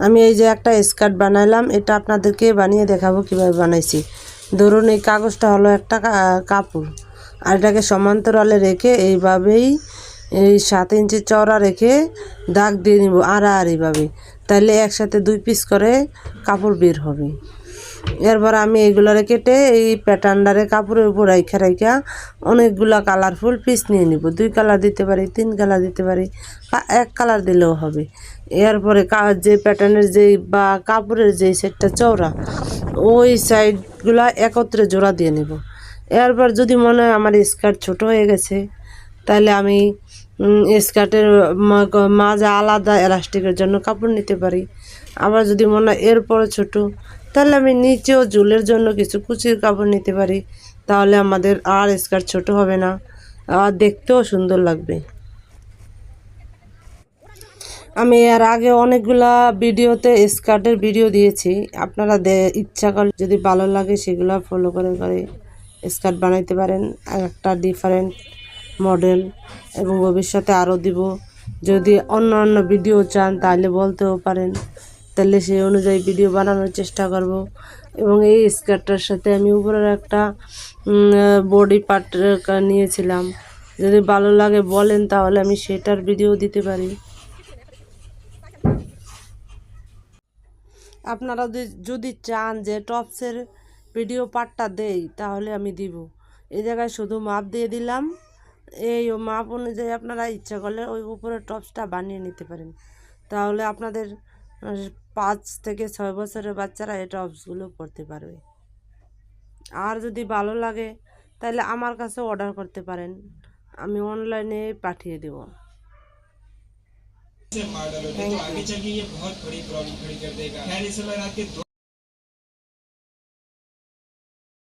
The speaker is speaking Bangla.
আমি এই যে একটা স্কার্ট বানাইলাম, এটা আপনাদেরকে বানিয়ে দেখাবো কীভাবে বানাইছি। ধরুন এই কাগজটা হলো একটা কাপড়, আর এটাকে সমান্তরালে রেখে এইভাবেই এই সাত ইঞ্চি চওড়া রেখে দাগ দিয়ে নিব আড়াআড়িভাবে তাহলে একসাথে দুই পিস করে কাপড় বের হবে। এরপর আমি এইগুলারে কেটে এই প্যাটার্নডারে কাপড়ের উপর রাইখা রাইখা অনেকগুলা কালারফুল পিস নিয়ে নিব। দুই কালার দিতে পারি, তিন কালার দিতে পারি এক কালার দিলেও হবে। এরপরে যে প্যাটার্নের যেই, বা কাপড়ের যেই সেটটা চওড়া, ওই সাইডগুলা একত্রে জোড়া দিয়ে নেব। এরপর যদি মনে হয় আমার স্কার্ট ছোট হয়ে গেছে তাহলে আমি স্কার্টের মা- মাঝে আলাদা, এলাস্টিকের জন্য কাপড় নিতে পারি। আবার যদি মনে হয় এরপরে ছোটো, তাহলে আমি নিচেও ঝুলের জন্য কিছু কুচির কাপড় নিতে পারি। তাহলে আমাদের আর স্কার্ট ছোট হবে না, আর দেখতেও সুন্দর লাগবে। আমি এর আগে অনেকগুলা ভিডিওতে স্কার্টের ভিডিও দিয়েছি। আপনারা ইচ্ছা করলে যদি ভালো লাগে সেগুলো ফলো করে করে স্কার্ট বানাইতে পারেন। আর একটা ডিফারেন্ট মডেল এবং ভবিষ্যতে আরও দিব। যদি অন্য অন্য ভিডিও চান, তাহলে বলতেও পারেন। তাহলে সেই অনুযায়ী ভিডিও বানানোর চেষ্টা করব। এবং এই স্কার্টটার সাথে আমি উপরের একটা বডি পার্ট নিয়েছিলাম। যদি ভালো লাগে বলেন, তাহলে আমি সেটার ভিডিও দিতে পারি। আপনারা যদি- চান যে টপসের ভিডিও পার্টটা দেই, তাহলে আমি দিব। এই জায়গায় শুধু মাপ দিয়ে দিলাম। এই ও মাপ অনুযায়ী আপনারা ইচ্ছা করলে ওই উপরে টপসটা বানিয়ে নিতে পারেন তাহলে আপনাদের আহ, পাঁচ থেকে ছয় বছরের বাচ্চারা এই টপসগুলো পরতে পারবে আর যদি ভালো লাগে তাহলে আমার কাছে অর্ডার করতে পারেন আমি অনলাইনে পাঠিয়ে দেবো से मॉडल होते हैं तो आगे चल के ये